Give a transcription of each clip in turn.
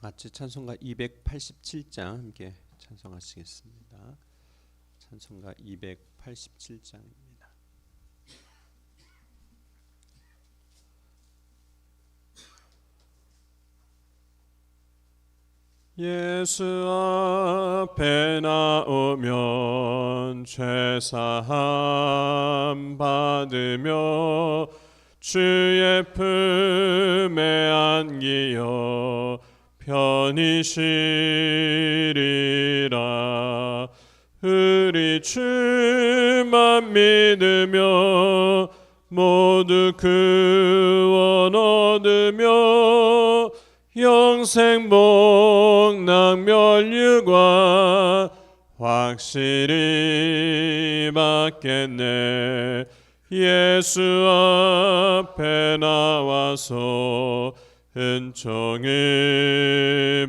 같이 찬송가 287장 함께 찬송하시겠습니다. 찬송가 287장입니다. 예수 앞에 나오면 죄사함 받으며 주의 품에 안기어 편히 쉬리라. 우리 주만 믿으며 모두 구원 얻으며 영생 복락 멸류관 확실히 받겠네. 예수 앞에 나와서 은총을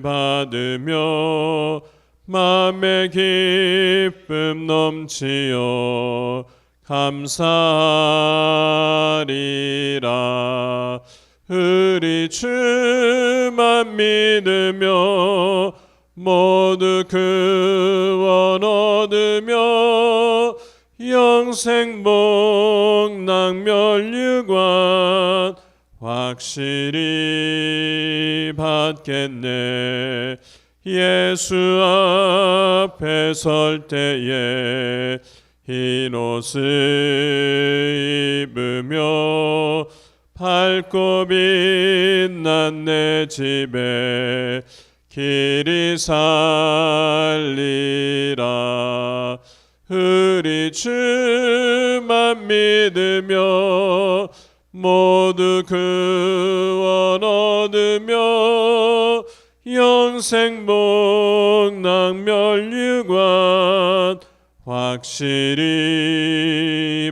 받으며 맘의 기쁨 넘치어 감사하리라. 우리 주만 믿으며 모두 구원 얻으며 영생 복락 멸류관 확실히 받겠네. 예수 앞에 설 때에 흰 옷을 입으며 밝고 빛난 내 집에 길이 살리라. 우리 주만 믿으며 모두 구원 얻으며 영생 복락 멸류관 확실히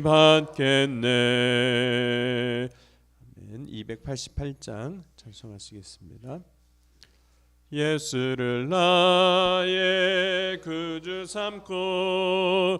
받겠네. 아멘. 288장 찬송하시겠습니다. 예수를 나의 구주 삼고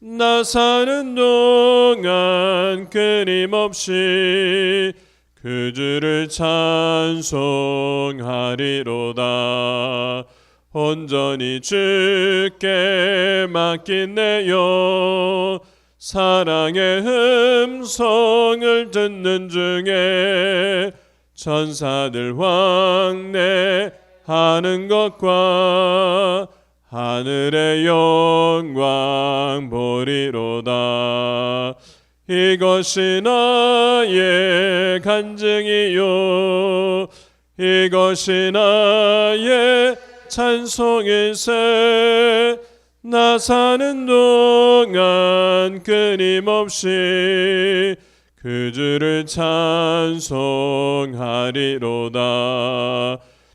나 사는 동안 끊임없이 그 주를 찬송하리로다. 온전히 주께 맡긴 내요. 사랑의 음성을 듣는 중에 천사들 왕래하는 것과 하늘의 영광 보리로다. 이것이 나의 간증이요. 이것이 나의 찬송일세 나 사는 동안 끊임없이 그 주를 찬송하리로다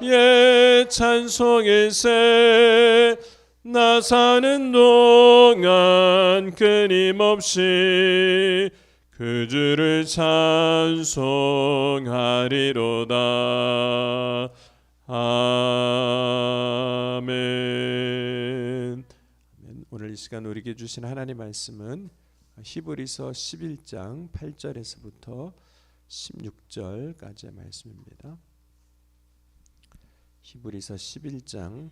의 찬송일세 나 사는 동안 끊임없이 그 주를 찬송하리로다 아멘. 오늘 이 시간 우리에게 주신 하나님 말씀은 히브리서 11장 8절에서부터 16절까지의 말씀입니다. 히브리서 11장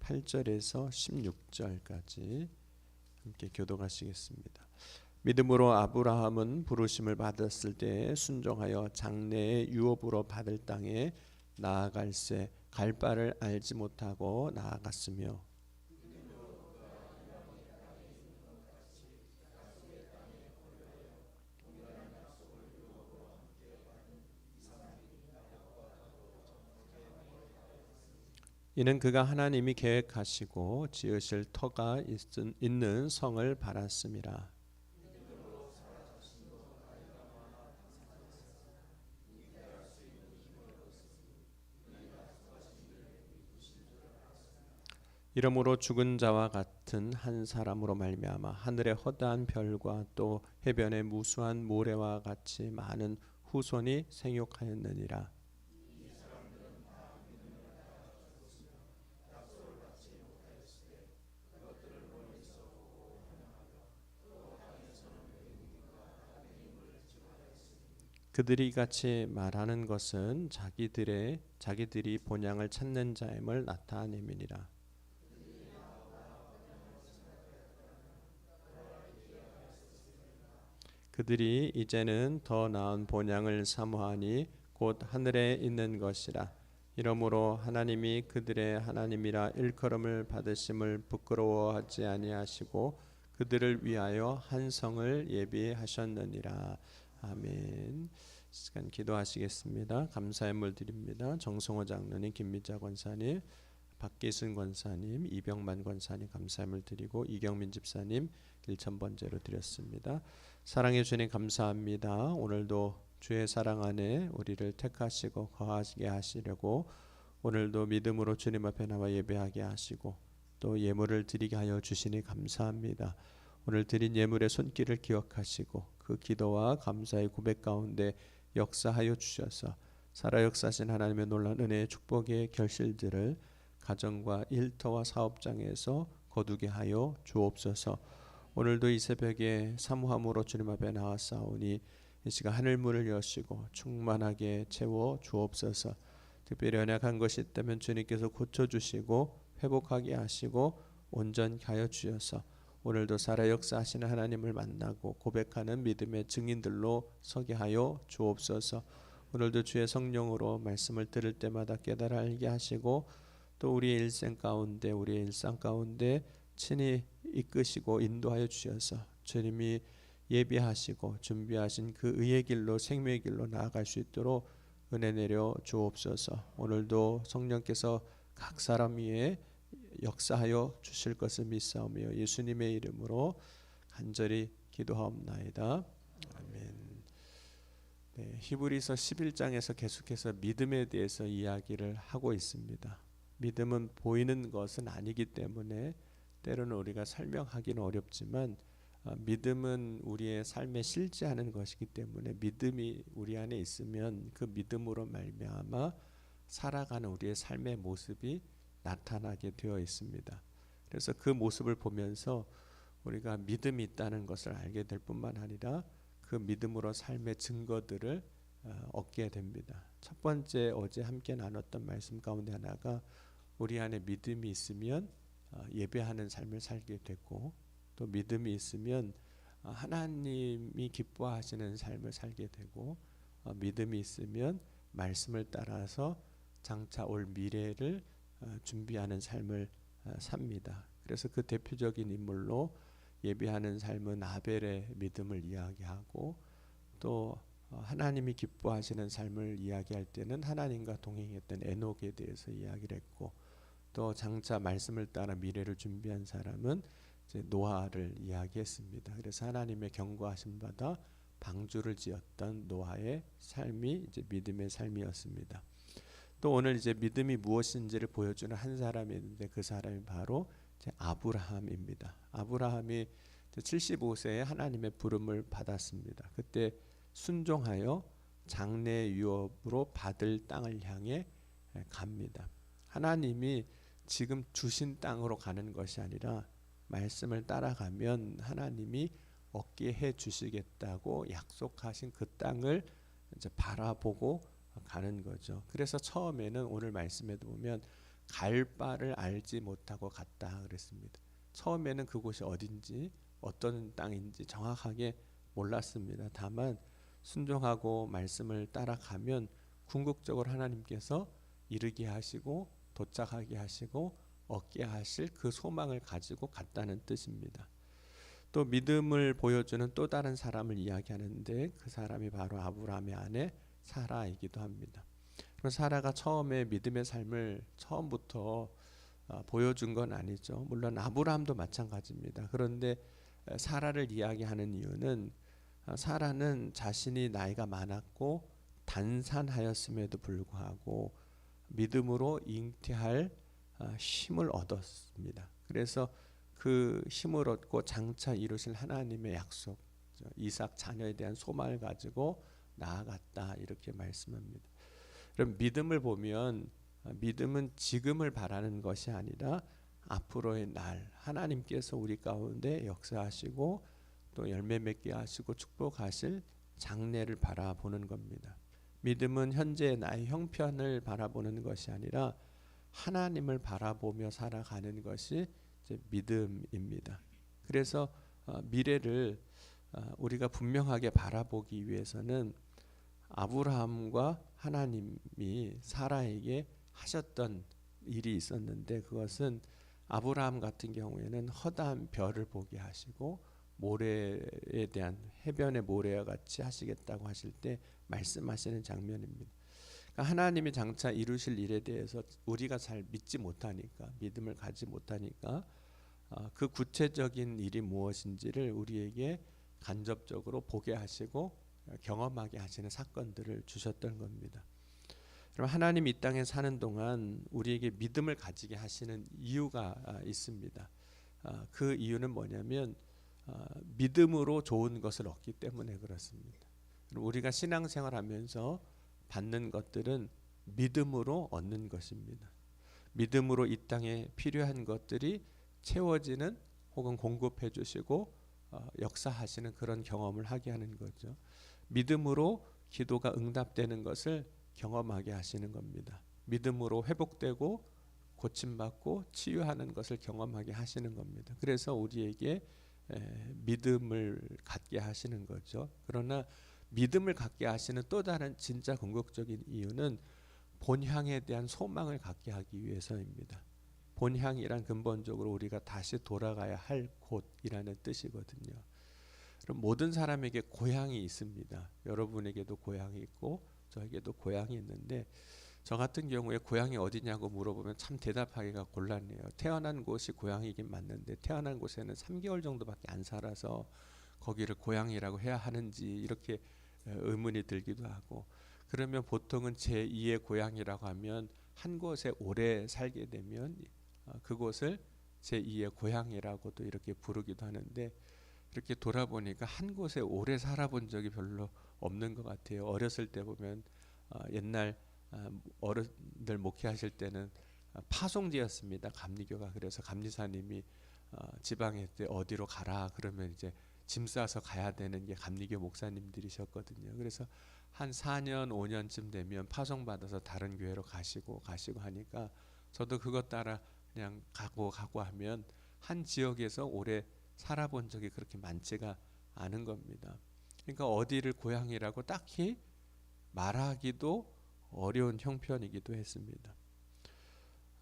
8절에서 16절까지 함께 교독하시겠습니다. 믿음으로 아브라함은 부르심을 받았을 때 순종하여 장래의 유업으로 받을 땅에 나아갈새 갈 바를 알지 못하고 나아갔으며 이는 그가 하나님이 계획하시고 지으실 터가 있는 성을 바랐음이라. 이러므로 죽은 자와 같은 한 사람으로 말미암아 하늘의 허다한 별과 또 해변의 무수한 모래와 같이 많은 후손이 생육하였느니라. 그들이 같이 말하는 것은 자기들의 자기들이 본향을 찾는 자임을 나타내민이라. 그들이 이제는 더 나은 본향을 사모하니 곧 하늘에 있는 것이라. 이러므로 하나님이 그들의 하나님이라 일컬음을 받으심을 부끄러워하지 아니하시고 그들을 위하여 한 성을 예비하셨느니라. 아멘. 시간 기도하시겠습니다. 감사의 물 드립니다. 정성호 장로님, 김미자 권사님, 박기순 권사님, 이병만 권사님 감사의 물 드리고 이경민 집사님 1천 번째로 드렸습니다. 사랑해 주님 감사합니다. 오늘도 주의 사랑 안에 우리를 택하시고 거하게 하시려고 오늘도 믿음으로 주님 앞에 나와 예배하게 하시고 또 예물을 드리게 하여 주시니 감사합니다. 오늘 드린 예물의 손길을 기억하시고 그 기도와 감사의 고백 가운데 역사하여 주셔서 살아 역사신 하나님의 놀란 은혜의 축복의 결실들을 가정과 일터와 사업장에서 거두게 하여 주옵소서. 오늘도 이 새벽에 사모함으로 주님 앞에 나왔사오니 이 시간 하늘 문을 여시고 충만하게 채워 주옵소서. 특별히 연약한 것이 있다면 주님께서 고쳐 주시고 회복하게 하시고 온전히 하여 주셔서 오늘도 살아 역사하시는 하나님을 만나고 고백하는 믿음의 증인들로 서게 하여 주옵소서. 오늘도 주의 성령으로 말씀을 들을 때마다 깨달아 알게 하시고 또 우리의 일생 가운데 우리의 일상 가운데 친히 이끄시고 인도하여 주셔서 주님이 예비하시고 준비하신 그 의의 길로 생명의 길로 나아갈 수 있도록 은혜 내려 주옵소서. 오늘도 성령께서 각 사람 위에 역사하여 주실 것을 믿사오며 예수님의 이름으로 간절히 기도하옵나이다. 아멘. 네, 히브리서 11장에서 계속해서 믿음에 대해서 이야기를 하고 있습니다. 믿음은 보이는 것은 아니기 때문에 때로는 우리가 설명하기는 어렵지만 아, 믿음은 우리의 삶에 실제하는 것이기 때문에 믿음이 우리 안에 있으면 그 믿음으로 말미암아 살아가는 우리의 삶의 모습이 나타나게 되어 있습니다. 그래서 그 모습을 보면서 우리가 믿음이 있다는 것을 알게 될 뿐만 아니라 그 믿음으로 삶의 증거들을 어, 얻게 됩니다. 첫 번째 어제 함께 나눴던 말씀 가운데 하나가 우리 안에 믿음이 있으면 어, 예배하는 삶을 살게 되고 또 믿음이 있으면 어, 하나님이 기뻐하시는 삶을 살게 되고 믿음이 있으면 말씀을 따라서 장차 올 미래를 준비하는 삶을 삽니다. 그래서 그 대표적인 인물로 예비하는 삶은 아벨의 믿음을 이야기하고 또 하나님이 기뻐하시는 삶을 이야기할 때는 하나님과 동행했던 에녹에 대해서 이야기를 했고 또 장차 말씀을 따라 미래를 준비한 사람은 노아를 이야기했습니다. 그래서 하나님의 경고하심 받아 방주를 지었던 노아의 삶이 이제 믿음의 삶이었습니다. 또 오늘 이제 믿음이 무엇인지를 보여주는 한 사람이 있는데 그 사람이 바로 아브라함입니다. 아브라함이 75세에 하나님의 부름을 받았습니다. 그때 순종하여 장래 유업으로 받을 땅을 향해 갑니다. 하나님이 지금 주신 땅으로 가는 것이 아니라 말씀을 따라가면 하나님이 얻게 해 주시겠다고 약속하신 그 땅을 이제 바라보고 가는 거죠. 그래서 처음에는 오늘 말씀에도 보면 갈 바를 알지 못하고 갔다 그랬습니다. 처음에는 그곳이 어딘지 어떤 땅인지 정확하게 몰랐습니다. 다만 순종하고 말씀을 따라가면 궁극적으로 하나님께서 이르게 하시고 도착하게 하시고 얻게 하실 그 소망을 가지고 갔다는 뜻입니다. 또 믿음을 보여주는 또 다른 사람을 이야기하는데 그 사람이 바로 아브라함의 아내 사라이기도 합니다. 그럼 사라가 처음에 믿음의 삶을 처음부터 아, 보여준 건 아니죠. 물론 아브라함도 마찬가지입니다. 그런데 에, 사라를 이야기하는 이유는 아, 사라는 자신이 나이가 많았고 단산하였음에도 불구하고 믿음으로 잉태할 아, 힘을 얻었습니다. 그래서 그 힘을 얻고 장차 이루실 하나님의 약속, 저 이삭 자녀에 대한 소망을 가지고 나아갔다 이렇게 말씀합니다. 그럼 믿음을 보면 아, 믿음은 지금을 바라는 것이 아니라 앞으로의 날 하나님께서 우리 가운데 역사하시고 또 열매 맺게 하시고 축복하실 장래를 바라보는 겁니다. 믿음은 현재 나의 형편을 바라보는 것이 아니라 하나님을 바라보며 살아가는 것이 믿음입니다. 그래서 어, 미래를 어, 우리가 분명하게 바라보기 위해서는 아브라함과 하나님이 사라에게 하셨던 일이 있었는데 그것은 아브라함 같은 경우에는 허다한 별을 보게 하시고 모래에 대한 해변의 모래와 같이 하시겠다고 하실 때 말씀하시는 장면입니다. 그러니까 하나님이 장차 이루실 일에 대해서 우리가 잘 믿지 못하니까 믿음을 가지 못하니까 어, 그 구체적인 일이 무엇인지를 우리에게 간접적으로 보게 하시고 경험하게 하시는 사건들을 주셨던 겁니다. 그럼 하나님 이 땅에 사는 동안 우리에게 믿음을 가지게 하시는 이유가 아, 있습니다. 아, 그 이유는 뭐냐면 아, 믿음으로 좋은 것을 얻기 때문에 그렇습니다. 우리가 신앙생활하면서 받는 것들은 믿음으로 얻는 것입니다. 믿음으로 이 땅에 필요한 것들이 채워지는 혹은 공급해 주시고 어, 역사하시는 그런 경험을 하게 하는 거죠. 믿음으로 기도가 응답되는 것을 경험하게 하시는 겁니다. 믿음으로 회복되고 고침받고 치유하는 것을 경험하게 하시는 겁니다. 그래서 우리에게 에, 믿음을 갖게 하시는 거죠. 그러나 믿음을 갖게 하시는 또 다른 진짜 궁극적인 이유는 본향에 대한 소망을 갖게 하기 위해서입니다. 본향이란 근본적으로 우리가 다시 돌아가야 할 곳이라는 뜻이거든요. 그럼 모든 사람에게 고향이 있습니다. 여러분에게도 고향이 있고 저에게도 고향이 있는데 저 같은 경우에 고향이 어디냐고 물어보면 참 대답하기가 곤란해요. 태어난 곳이 고향이긴 맞는데 태어난 곳에는 3개월 정도밖에 안 살아서 거기를 고향이라고 해야 하는지 이렇게 의문이 들기도 하고 그러면 보통은 제 2의 고향이라고 하면 한 곳에 오래 살게 되면 어, 그곳을 제 2의 고향이라고도 이렇게 부르기도 하는데 이렇게 돌아보니까 한 곳에 오래 살아본 적이 별로 없는 것 같아요. 어렸을 때 보면 어, 옛날 어, 어른들 목회하실 때는 파송지였습니다. 감리교가 그래서 감리사님이 지방에 때 어디로 가라 그러면 이제 짐 싸서 가야 되는 게 감리교 목사님들이셨거든요. 그래서 한 4년 5년쯤 되면 파송 받아서 다른 교회로 가시고 가시고 하니까 저도 그것 따라 그냥 가고 가고 하면 한 지역에서 오래 살아본 적이 그렇게 많지가 않은 겁니다. 그러니까 어디를 고향이라고 딱히 말하기도 어려운 형편이기도 했습니다.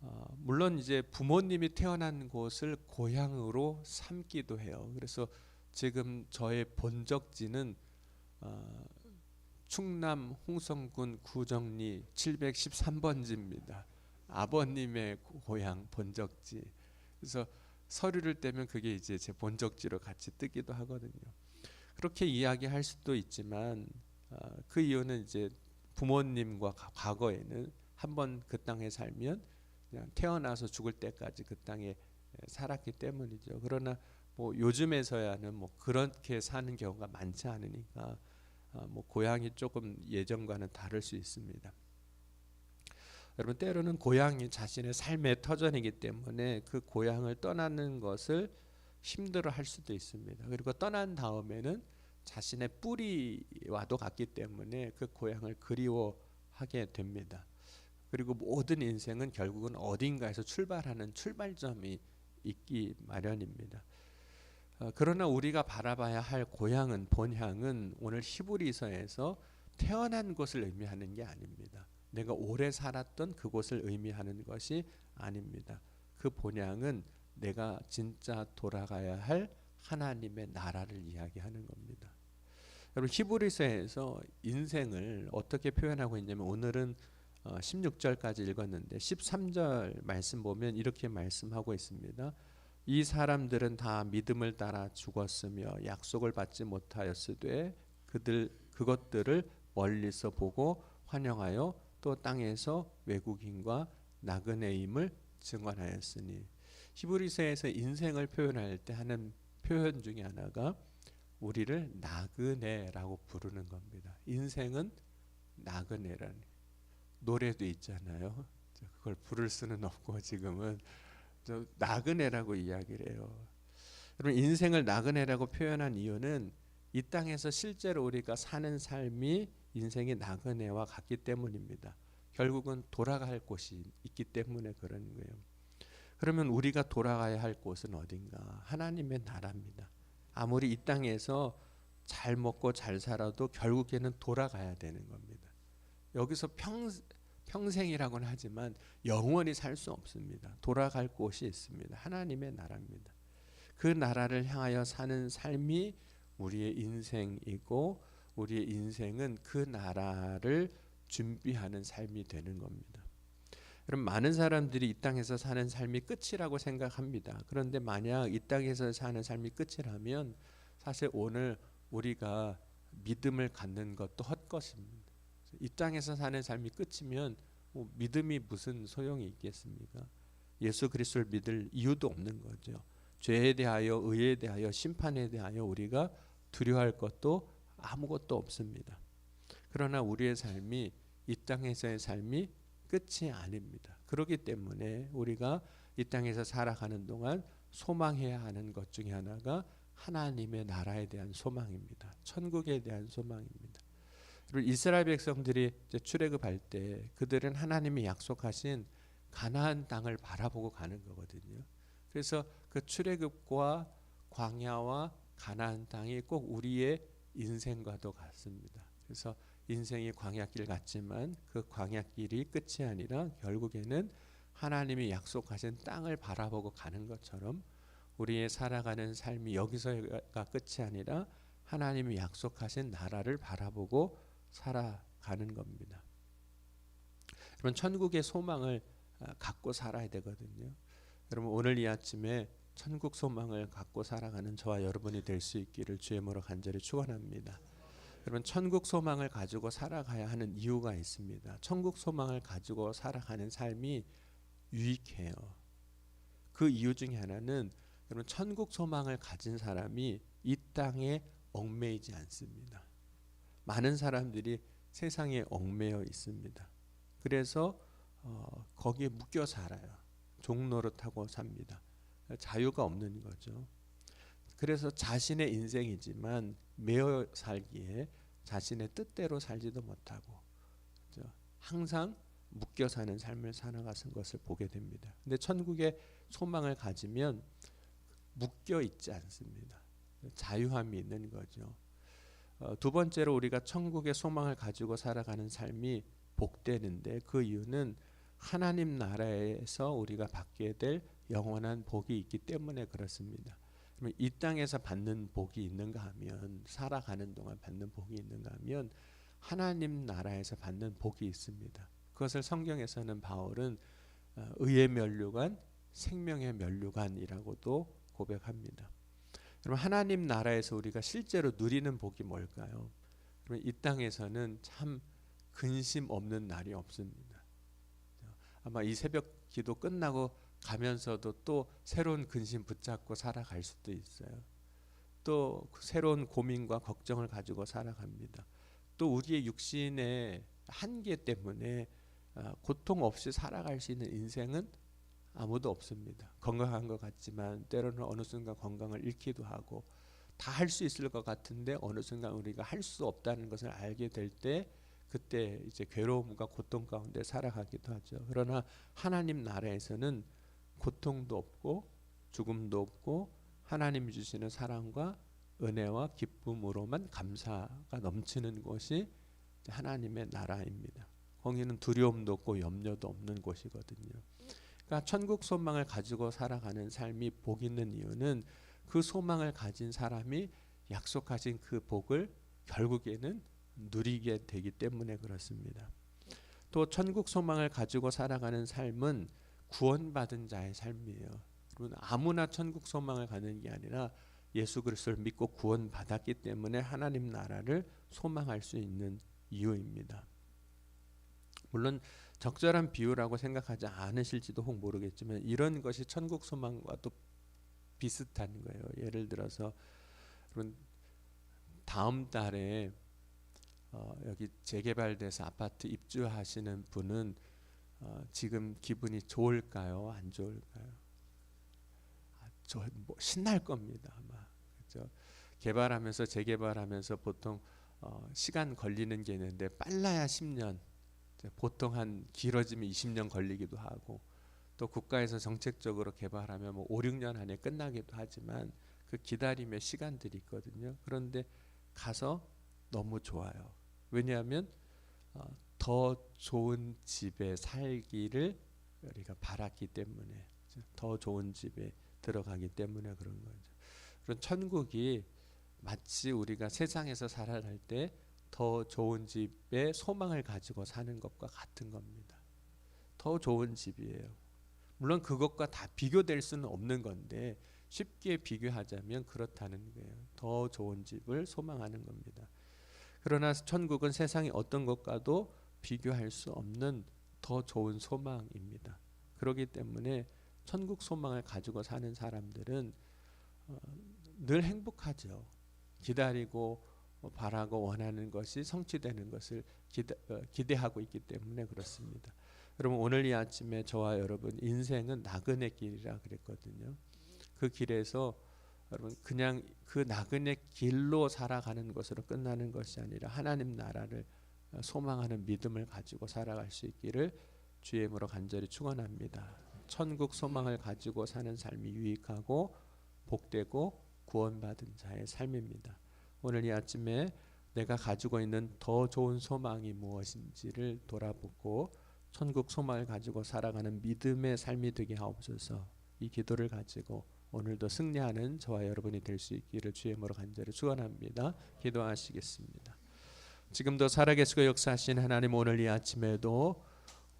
어, 물론 이제 부모님이 태어난 곳을 고향으로 삼기도 해요. 그래서 지금 저의 본적지는 어, 충남 홍성군 구정리 713번지입니다. 아버님의 고향 본적지. 그래서 서류를 떼면 그게 이제 제 본적지로 같이 뜨기도 하거든요. 그렇게 이야기할 수도 있지만 어, 그 이유는 이제 부모님과 과거에는 한번 그 땅에 살면 그냥 태어나서 죽을 때까지 그 땅에 살았기 때문이죠. 그러나 뭐 요즘에서야는 뭐 그렇게 사는 경우가 많지 않으니까 어, 뭐 고향이 조금 예전과는 다를 수 있습니다. 여러분 때로는 고향이 자신의 삶의 터전이기 때문에 그 고향을 떠나는 것을 힘들어 할 수도 있습니다. 그리고 떠난 다음에는 자신의 뿌리와도 같기 때문에 그 고향을 그리워하게 됩니다. 그리고 모든 인생은 결국은 어딘가에서 출발하는 출발점이 있기 마련입니다. 어, 그러나 우리가 바라봐야 할 고향은 본향은 오늘 히브리서에서 태어난 곳을 의미하는 게 아닙니다. 내가 오래 살았던 그곳을 의미하는 것이 아닙니다. 그 본향은 내가 진짜 돌아가야 할 하나님의 나라를 이야기하는 겁니다. 여러분 히브리서에서 인생을 어떻게 표현하고 있냐면 오늘은 어, 16절까지 읽었는데 13절 말씀 보면 이렇게 말씀하고 있습니다. 이 사람들은 다 믿음을 따라 죽었으며 약속을 받지 못하였으되 그들 그것들을 멀리서 보고 환영하여 또 땅에서 외국인과 나그네임을 증언하였으니 히브리서에서 인생을 표현할 때 하는 표현 중에 하나가 우리를 나그네라고 부르는 겁니다. 인생은 나그네라는 노래도 있잖아요. 그걸 부를 수는 없고 지금은 저 나그네라고 이야기를 해요. 여러분 인생을 나그네라고 표현한 이유는 이 땅에서 실제로 우리가 사는 삶이 인생이 나그네와 같기 때문입니다. 결국은 돌아갈 곳이 있기 때문에 그런 거예요. 그러면 우리가 돌아가야 할 곳은 어딘가? 하나님의 나라입니다. 아무리 이 땅에서 잘 먹고 잘 살아도 결국에는 돌아가야 되는 겁니다. 여기서 평, 평생이라고는 하지만 영원히 살 수 없습니다. 돌아갈 곳이 있습니다. 하나님의 나라입니다. 그 나라를 향하여 사는 삶이 우리의 인생이고 우리의 인생은 그 나라를 준비하는 삶이 되는 겁니다. 여러분 많은 사람들이 이 땅에서 사는 삶이 끝이라고 생각합니다. 그런데 만약 이 땅에서 사는 삶이 끝이라면 사실 오늘 우리가 믿음을 갖는 것도 헛것입니다. 이 땅에서 사는 삶이 끝이면 뭐 믿음이 무슨 소용이 있겠습니까? 예수 그리스도를 믿을 이유도 없는 거죠. 죄에 대하여 의에 대하여 심판에 대하여 우리가 두려워할 것도 아무것도 없습니다. 그러나 우리의 삶이 이 땅에서의 삶이 끝이 아닙니다. 그렇기 때문에 우리가 이 땅에서 살아가는 동안 소망해야 하는 것 중에 하나가 하나님의 나라에 대한 소망입니다. 천국에 대한 소망입니다. 그리고 이스라엘 백성들이 출애굽할 때 그들은 하나님이 약속하신 가나안 땅을 바라보고 가는 거거든요. 그래서 그 출애굽과 광야와 가나안 땅이 꼭 우리의 인생과도 같습니다. 그래서 인생이 광야길 같지만 그 광야길이 끝이 아니라 결국에는 하나님이 약속하신 땅을 바라보고 가는 것처럼 우리의 살아가는 삶이 여기서가 끝이 아니라 하나님이 약속하신 나라를 바라보고 살아가는 겁니다. 여러분 천국의 소망을 아, 갖고 살아야 되거든요. 여러분 오늘 이 아침에 천국 소망을 갖고 살아가는 저와 여러분이 될 수 있기를 주의 이름으로 간절히 축원합니다. 여러분 천국 소망을 가지고 살아가야 하는 이유가 있습니다. 천국 소망을 가지고 살아가는 삶이 유익해요. 그 이유 중에 하나는 여러분 천국 소망을 가진 사람이 이 땅에 얽매이지 않습니다. 많은 사람들이 세상에 얽매여 있습니다. 그래서 어, 거기에 묶여 살아요. 종노릇하고 삽니다. 자유가 없는 거죠. 그래서 자신의 인생이지만 매어 살기에 자신의 뜻대로 살지도 못하고 항상 묶여 사는 삶을 살아가는 것을 보게 됩니다. 근데 천국의 소망을 가지면 묶여 있지 않습니다. 자유함이 있는 거죠. 어, 두 번째로 우리가 천국의 소망을 가지고 살아가는 삶이 복되는데 그 이유는 하나님 나라에서 우리가 받게 될 영원한 복이 있기 때문에 그렇습니다. 그러면 이 땅에서 받는 복이 있는가 하면 살아가는 동안 받는 복이 있는가 하면 하나님 나라에서 받는 복이 있습니다. 그것을 성경에서는 바울은 어, 의의 면류관, 생명의 면류관이라고도 고백합니다. 여러분 하나님 나라에서 우리가 실제로 누리는 복이 뭘까요? 이 땅에서는 참 근심 없는 날이 없습니다. 아마 이 새벽 기도 끝나고 가면서도 또 새로운 근심 붙잡고 살아갈 수도 있어요. 또그 새로운 고민과 걱정을 가지고 살아갑니다. 또 우리의 육신의 한계 때문에 아, 고통 없이 살아갈 수 있는 인생은 아무도 없습니다. 건강한 것 같지만 때로는 어느 순간 건강을 잃기도 하고 다 할 수 있을 것 같은데 어느 순간 우리가 할 수 없다는 것을 알게 될 때 그때 이제 괴로움과 고통 가운데 살아가기도 하죠. 그러나 하나님 나라에서는 고통도 없고 죽음도 없고 하나님이 주시는 사랑과 은혜와 기쁨으로만 감사가 넘치는 곳이 하나님의 나라입니다. 거기는 두려움도 없고 염려도 없는 곳이거든요. 그러니까 천국 소망을 가지고 살아가는 삶이 복 있는 이유는 그 소망을 가진 사람이 약속하신 그 복을 결국에는 누리게 되기 때문에 그렇습니다. 또 천국 소망을 가지고 살아가는 삶은 구원받은 자의 삶이에요. 여러분 아무나 천국 소망을 가는 게 아니라 예수 그리스도를 믿고 구원받았기 때문에 하나님 나라를 소망할 수 있는 이유입니다. 물론 적절한 비유라고 생각하지 않으실지도 혹 모르겠지만 이런 것이 천국 소망과 또 비슷한 거예요. 예를 들어서 여러분 다음 달에 어, 여기 재개발돼서 아파트 입주하시는 분은 어, 지금 기분이 좋을까요? 안 좋을까요? 아, 저 뭐 신날 겁니다. 아마 그렇죠? 개발하면서 재개발하면서 보통 어, 시간 걸리는 게 있는데 빨라야 10년, 이제 보통 한 길어지면 20년 걸리기도 하고 또 국가에서 정책적으로 개발하면 뭐 5, 6년 안에 끝나기도 하지만 그 기다림의 시간들이 있거든요. 그런데 가서 너무 좋아요. 왜냐하면 어, 더 좋은 집에 살기를 우리가 바랐기 때문에 더 좋은 집에 들어가기 때문에 그런 거죠. 그런 천국이 마치 우리가 세상에서 살아갈 때 더 좋은 집에 소망을 가지고 사는 것과 같은 겁니다. 더 좋은 집이에요. 물론 그것과 다 비교될 수는 없는 건데 쉽게 비교하자면 그렇다는 거예요. 더 좋은 집을 소망하는 겁니다. 그러나 천국은 세상의 어떤 것과도 비교할 수 없는 더 좋은 소망입니다. 그렇기 때문에 천국 소망을 가지고 사는 사람들은 어, 늘 행복하죠. 기다리고 어, 바라고 원하는 것이 성취되는 것을 기대, 어, 기대 하고 있기 때문에 그렇습니다. 여러분 오늘 이 아침에 저와 여러분 인생은 나그네 길이라 그랬거든요. 그 길에서 여러분 그냥 그 나그네 길로 살아가는 것으로 끝나는 것이 아니라 하나님 나라를 소망하는 믿음을 가지고 살아갈 수 있기를 주의 이름으로 간절히 축원합니다. 천국 소망을 가지고 사는 삶이 유익하고 복되고 구원받은 자의 삶입니다. 오늘 이 아침에 내가 가지고 있는 더 좋은 소망이 무엇인지를 돌아보고 천국 소망을 가지고 살아가는 믿음의 삶이 되게 하옵소서. 이 기도를 가지고 오늘도 승리하는 저와 여러분이 될 수 있기를 주의 이름으로 간절히 축원합니다. 기도하시겠습니다. 지금도 살아계시고 역사하신 하나님 오늘 이 아침에도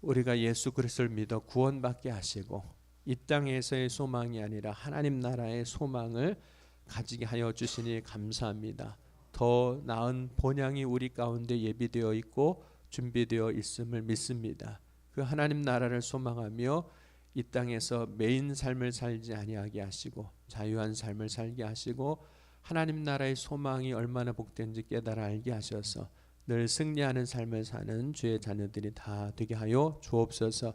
우리가 예수 그리스도를 믿어 구원받게 하시고 이 땅에서의 소망이 아니라 하나님 나라의 소망을 가지게 하여 주시니 감사합니다. 더 나은 본향이 우리 가운데 예비되어 있고 준비되어 있음을 믿습니다. 그 하나님 나라를 소망하며 이 땅에서 메인 삶을 살지 아니하게 하시고 자유한 삶을 살게 하시고 하나님 나라의 소망이 얼마나 복된지 깨달아 알게 하셔서 늘 승리하는 삶을 사는 주의 자녀들이 다 되게 하여 주옵소서.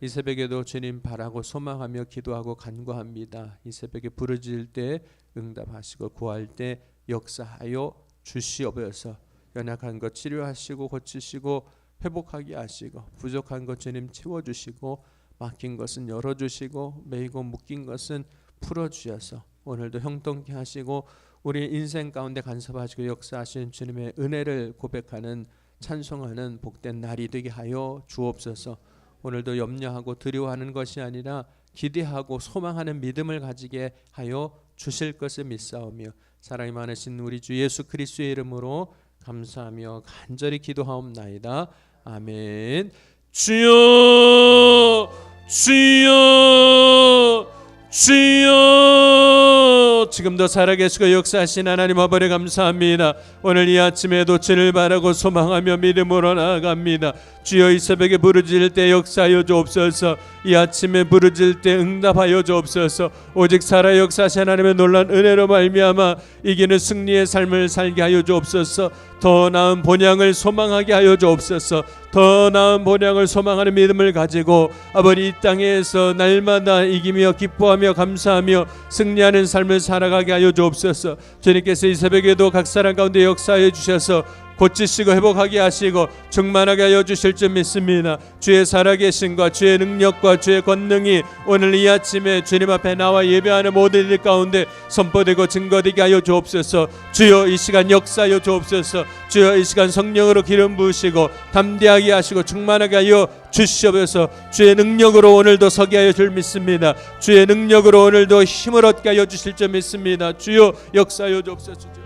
이 새벽에도 주님 바라고 소망하며 기도하고 간구합니다. 이 새벽에 부르짖을 때 응답하시고 구할 때 역사하여 주시옵소서. 연약한 것 치료하시고 고치시고 회복하게 하시고 부족한 것 주님 채워 주시고 막힌 것은 열어 주시고 매이고 묶인 것은 풀어 주셔서 오늘도 형통케 하시고 우리 인생 가운데 간섭하시고 역사하신 주님의 은혜를 고백하는 찬송하는 복된 날이 되게 하여 주옵소서. 오늘도 염려하고 두려워하는 것이 아니라 기대하고 소망하는 믿음을 가지게 하여 주실 것을 믿사오며 사랑이 많으신 우리 주 예수 그리스도의 이름으로 감사하며 간절히 기도하옵나이다. 아멘. 주여 주여 주여 지금도 살아계시고 역사하신 하나님 아버지 감사합니다. 오늘 이 아침에도 주를 바라고 소망하며 믿음으로 나아갑니다 주여 이 새벽에 부르짖을 때 역사하여 주옵소서. 이 아침에 부르짖을 때 응답하여 주옵소서. 오직 살아 역사하신 하나님의 놀란 은혜로 말미암아 이기는 승리의 삶을 살게 하여 주옵소서. 더 나은 본향을 소망하게 하여 주옵소서. 더 나은 본향을 소망하는 믿음을 가지고 아버지 이 땅에서 날마다 이기며 기뻐하며 감사하며 승리하는 삶을 살아가게 하여 주옵소서. 주님께서 이 새벽에도 각 사람 가운데 역사해 주셔서 고치시고 회복하게 하시고 충만하게 하여 주실 줄 믿습니다. 주의 살아계신과 주의 능력과 주의 권능이 오늘 이 아침에 주님 앞에 나와 예배하는 모든 일 가운데 선포되고 증거되게 하여 주옵소서. 주여 이 시간 역사하여 주옵소서. 주여 이 시간 성령으로 기름 부으시고 담대하게 하시고 충만하게 하여 주시옵소서. 주의 능력으로 오늘도 서게 하여 줄 믿습니다. 주의 능력으로 오늘도 힘을 얻게 하여 주실 줄 믿습니다. 주여 역사하여 주옵소서.